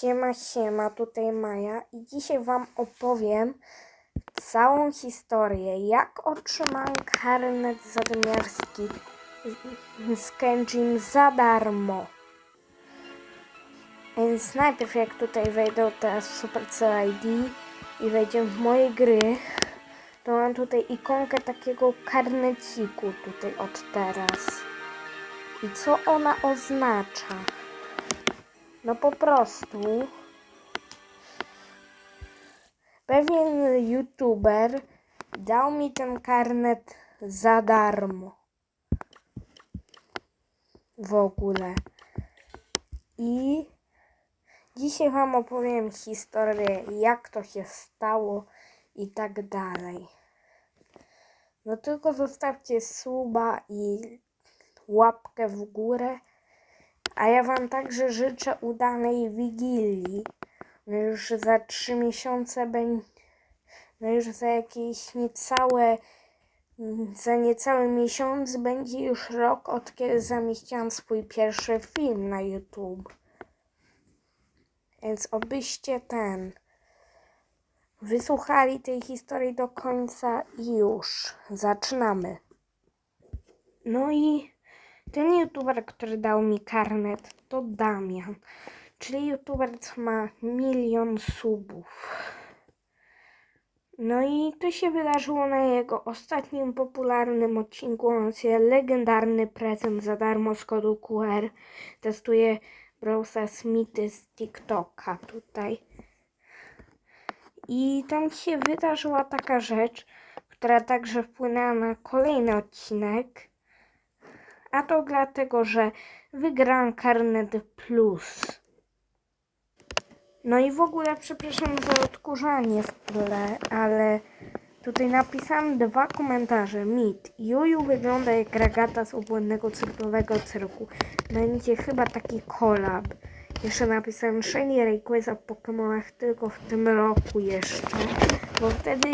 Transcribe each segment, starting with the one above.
Siema, siema, tutaj Maja i dzisiaj Wam opowiem całą historię, jak otrzymałem karnet zadymiarski z- Kenjim za darmo. Więc najpierw jak tutaj wejdę teraz w Supercell ID i wejdziemy w moje gry, to mam tutaj ikonkę takiego karneciku tutaj od teraz. I co ona oznacza? No po prostu pewien youtuber dał mi ten karnet za darmo. W ogóle. I dzisiaj wam opowiem historię, jak to się stało i tak dalej. No tylko zostawcie suba i łapkę w górę. A ja Wam także życzę udanej Wigilii. No już za trzy miesiące będzie. No już za jakieś niecałe. Za niecały miesiąc będzie już rok, od kiedy zamieściłam swój pierwszy film na YouTube. Więc obyście ten. Wysłuchali tej historii do końca i już. Zaczynamy. No i ten youtuber, który dał mi karnet, to Damian. Czyli youtuber, co ma milion subów. No i to się wydarzyło na jego ostatnim popularnym odcinku. On się legendarny prezent za darmo z kodu QR. Testuje Browsa Smithy z TikToka tutaj. I tam się wydarzyła taka rzecz, która także wpłynęła na kolejny odcinek. A to dlatego, że wygrałam karnet plus. No i w ogóle przepraszam za odkurzanie w tle, ale tutaj napisałam dwa komentarze. Mit. Juju wygląda jak ragata z obłędnego cyrkowego cyrku. Będzie chyba taki kolab. Jeszcze napisałem Shiny Rayquaza w Pokemonach tylko w tym roku jeszcze. Bo wtedy,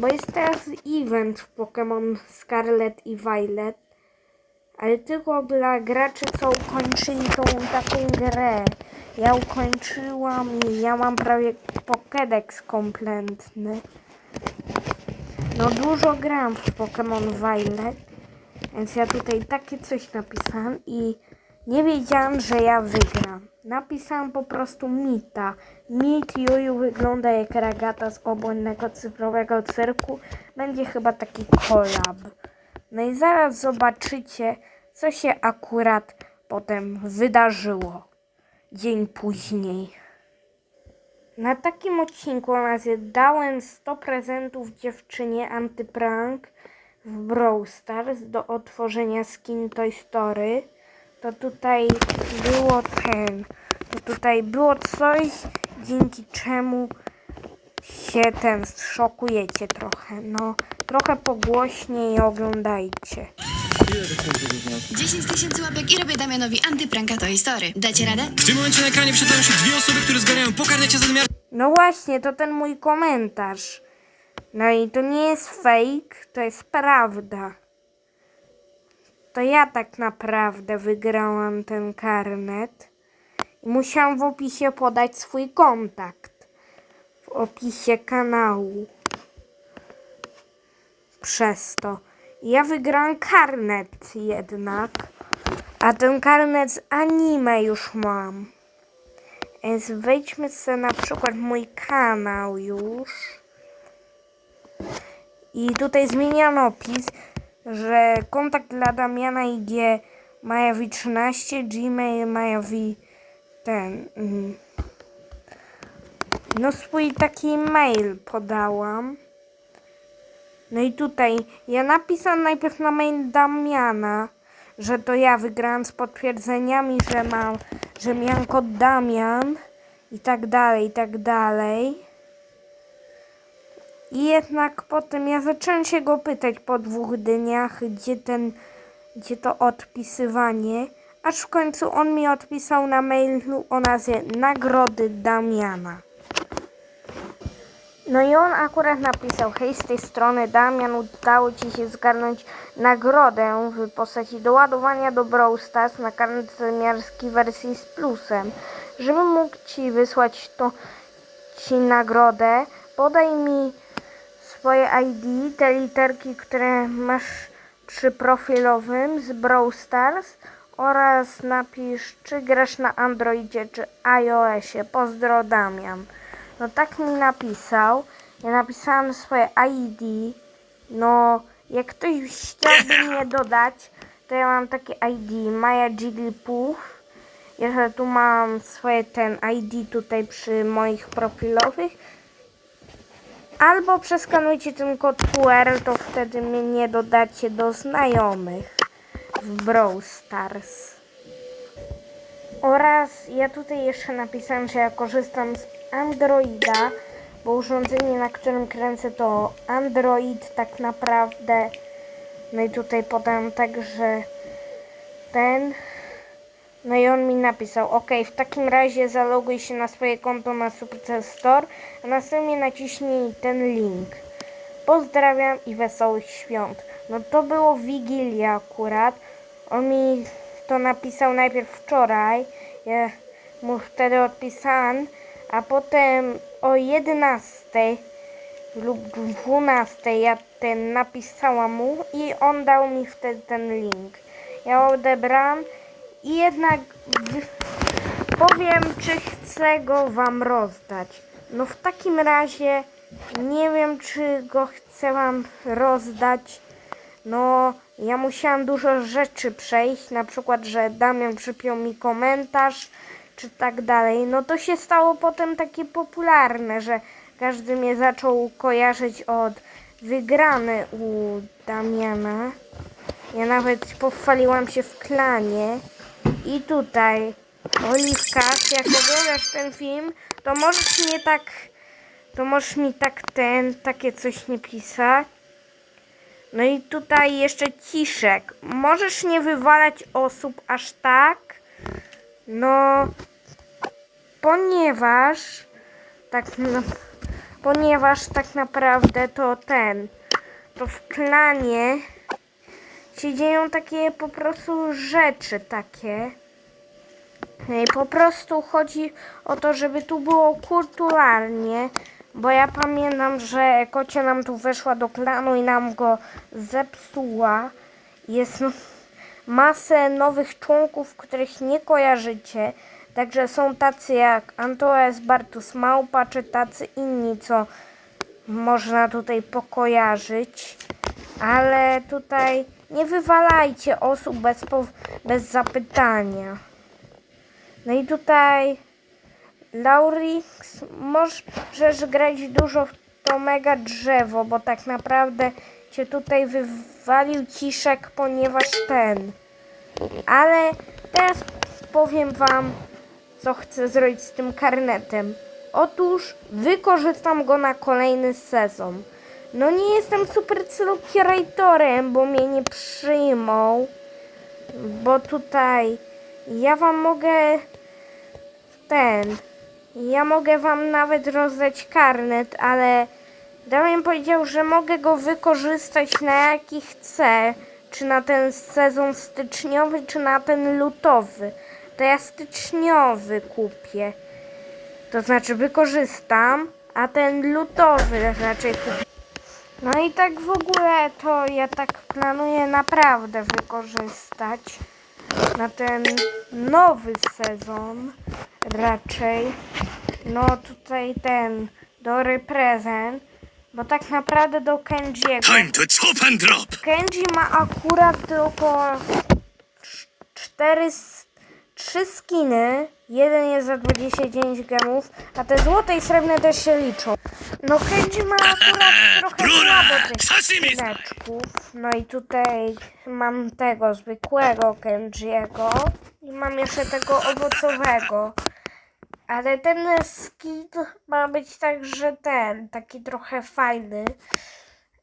bo jest teraz event w Pokémon Scarlet i Violet. Ale tylko dla graczy, co ukończyli tą taką grę. Ja ukończyłam i ja mam prawie Pokédex kompletny. No dużo gram w Pokémon Violet, więc ja tutaj takie coś napisałam i nie wiedziałam, że ja wygram. Napisałam po prostu Mita. Mit Juju wygląda jak ragata z obłędnego cyfrowego cyrku. Będzie chyba taki kolab. No i zaraz zobaczycie, co się akurat potem wydarzyło. Dzień później. Na takim odcinku nazwie dałem 100 prezentów dziewczynie antyprank w Brawl Stars do otworzenia skin Toy Story. To tutaj było ten, to tutaj było coś, dzięki czemu się ten szokujecie trochę. No, trochę pogłośniej oglądajcie. 10 tysięcy łapek i robię Damianowi antypranka Toy Story. Dacie radę? W tym momencie na ekranie przeczytają się dwie osoby, które zgarniają po karnecie zadymiar... No właśnie, to ten mój komentarz. No i to nie jest fake, to jest prawda. To ja tak naprawdę wygrałam ten karnet. I musiałam w opisie podać swój kontakt. W opisie kanału. Przez to. Ja wygrałam karnet jednak. A ten karnet z anime już mam. Więc wejdźmy sobie na przykład mój kanał już. I tutaj zmieniam opis, że kontakt dla Damiana IG Majawi 13, Gmail Majawi ten. mm. No swój taki mail podałam. No i tutaj ja napisałam najpierw na mail Damiana, że to ja wygrałam z potwierdzeniami, że mam, że miałem kod Damian i tak dalej, i tak dalej. I jednak potem ja zacząłem się go pytać po dwóch dniach, gdzie ten, gdzie to odpisywanie, aż w końcu on mi odpisał na mailu o nazwie Nagrody Damiana. No i on akurat napisał, hej z tej strony Damian, udało Ci się zgarnąć nagrodę w postaci doładowania do Brawl Stars na karnet zamiarski wersji z plusem. żebym mógł ci wysłać to ci nagrodę, podaj mi swoje ID, te literki, które masz przy profilowym z Brawl Stars oraz napisz, czy grasz na Androidzie, czy iOSie. Pozdro Damian. No tak mi napisał. Ja napisałam swoje ID. No, jak ktoś chciałby mnie dodać, to ja mam takie ID, Maja Jigglypuff. Jeszcze tu mam swoje ten ID tutaj przy moich profilowych. Albo przeskanujcie ten kod QR, to wtedy mnie nie dodacie do znajomych w Brawl Stars. Oraz ja tutaj jeszcze napisałam, że ja korzystam z Androida, bo urządzenie, na którym kręcę to Android tak naprawdę. No i tutaj podam także ten. No i on mi napisał, ok, w takim razie zaloguj się na swoje konto na Supercell Store, a następnie naciśnij ten link. Pozdrawiam i wesołych świąt. No to było Wigilia akurat. On mi to napisał najpierw wczoraj. Ja mu wtedy odpisałam, a potem o 11 lub 12 ja ten napisałam mu i on dał mi wtedy ten link. Ja odebrałam i jednak powiem, czy chcę go wam rozdać. No w takim razie nie wiem, czy go chcę wam rozdać. No, ja musiałam dużo rzeczy przejść, na przykład, że Damian przypiął mi komentarz, czy tak dalej. No to się stało potem takie popularne, że każdy mnie zaczął kojarzyć od wygrany u Damiana. Ja nawet pochwaliłam się w klanie. I tutaj, Oliwka, jak oglądasz ten film, to możesz mnie tak, to możesz mi tak ten, takie coś nie pisać. No i tutaj jeszcze ciszek. Możesz nie wywalać osób aż tak. No, ponieważ tak, no, ponieważ tak naprawdę to ten, to w klanie się dzieją takie po prostu rzeczy takie. No I po prostu chodzi o to, żeby tu było kulturalnie, bo ja pamiętam, że kocia nam tu weszła do klanu i nam go zepsuła. Jest masę nowych członków, których nie kojarzycie. Także są tacy jak Antoes, Bartus Małpa, czy tacy inni, co można tutaj pokojarzyć. Ale tutaj nie wywalajcie osób bez, bez zapytania. No i tutaj Laurix, możesz grać dużo w to mega drzewo, bo tak naprawdę cię tutaj wywalił ciszek, ponieważ ten. Ale teraz powiem wam, co chcę zrobić z tym karnetem. Otóż wykorzystam go na kolejny sezon. No nie jestem super celebratorem, bo mnie nie przyjmą. Bo tutaj ja wam mogę ten. Ja mogę wam nawet rozdać karnet, ale Damian powiedział, że mogę go wykorzystać na jaki chcę. Czy na ten sezon styczniowy, czy na ten lutowy. To ja styczniowy kupię. To znaczy wykorzystam, a ten lutowy raczej kupię. No i tak w ogóle to ja tak planuję naprawdę wykorzystać na ten nowy sezon raczej. No tutaj ten do reprezent, bo tak naprawdę do Kenjiego. Time to chop and drop! Kenji ma akurat tylko cz- cztery, trzy skiny. Jeden jest za 29 gemów, a te złote i srebrne też się liczą. No Kenji ma akurat trochę słabo tych. No i tutaj mam tego zwykłego Kenjiego i mam jeszcze tego owocowego. Ale ten skin ma być także ten, taki trochę fajny.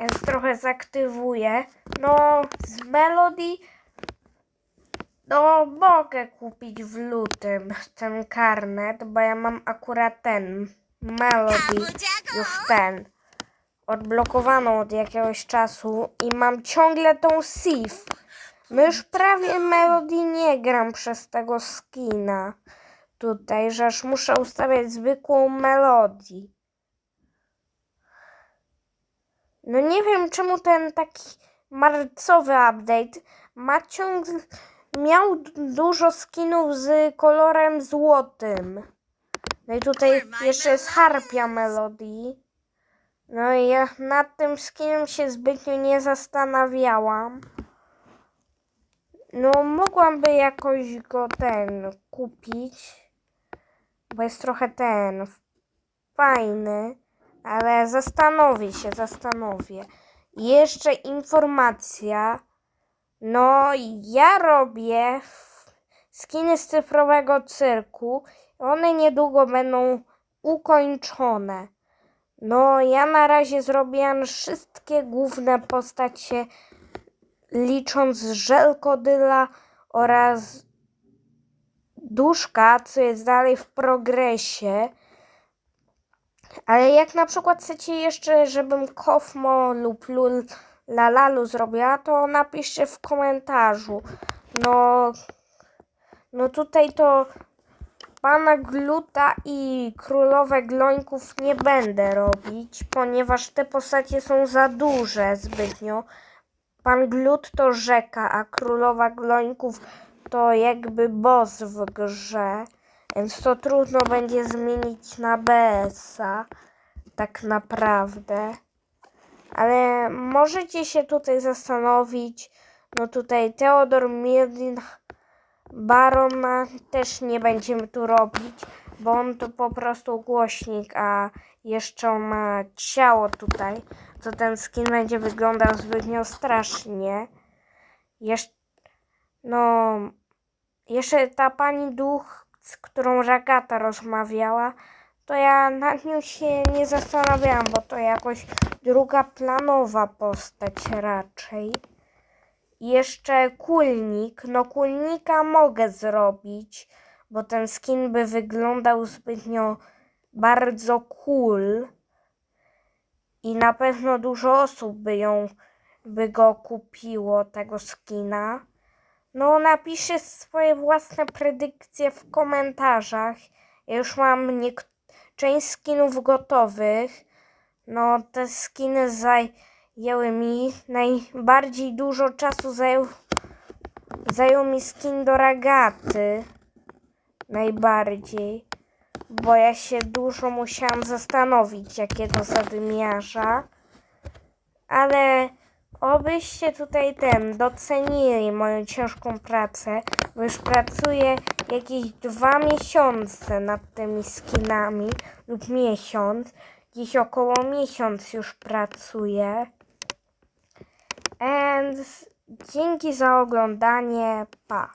Więc trochę zaktywuję. No, z Melody no mogę kupić w lutym ten karnet, bo ja mam akurat ten Melody, już ten, odblokowaną od jakiegoś czasu i mam ciągle tą Sif. No już prawie Melody nie gram przez tego skina. tutaj, że aż muszę ustawiać zwykłą melodię. No nie wiem czemu ten taki marcowy update ma ciągle miał dużo skinów z kolorem złotym. No i tutaj jeszcze jest harpia melodii. No i ja nad tym skinem się zbytnio nie zastanawiałam. No mogłamby jakoś go ten kupić, bo jest trochę ten fajny, ale zastanowię się, zastanowię. I Jeszcze informacja. No, ja robię skiny z cyfrowego cyrku. One niedługo będą ukończone. No, ja na razie zrobiłam wszystkie główne postacie, licząc żelkodyla oraz duszka, co jest dalej w progresie. Ale jak na przykład chcecie jeszcze, żebym Kofmo lub Lul Lalalu zrobiła, to napiszcie w komentarzu. No, no tutaj to pana Gluta i królowe Glońków nie będę robić, ponieważ te postacie są za duże zbytnio. Pan Glut to rzeka, a królowa Glońków to jakby boss w grze. Więc to trudno będzie zmienić na BS-a. Tak naprawdę. Ale możecie się tutaj zastanowić. No tutaj Teodor Mirdin Barona też nie będziemy tu robić, bo on to po prostu głośnik, a jeszcze ma ciało tutaj, to ten skin będzie wyglądał zbytnio strasznie. Jesz no, jeszcze ta pani duch, z którą Ragata rozmawiała, to ja nad nią się nie zastanawiałam, bo to jakoś druga planowa postać raczej. Jeszcze kulnik. No kulnika mogę zrobić, bo ten skin by wyglądał zbytnio bardzo cool. I na pewno dużo osób by ją by go kupiło, tego skina. No napiszcie swoje własne predykcje w komentarzach. Ja już mam niek- część skinów gotowych. No te skiny zajęły mi najbardziej dużo czasu zajął, zajął mi skin do ragaty. Najbardziej. Bo ja się dużo musiałam zastanowić jakiego zadymiarza. Ale obyście tutaj ten docenili moją ciężką pracę, bo już pracuję jakieś dwa miesiące nad tymi skinami lub miesiąc. Dziś około miesiąc już pracuję. And dzięki za oglądanie. Pa.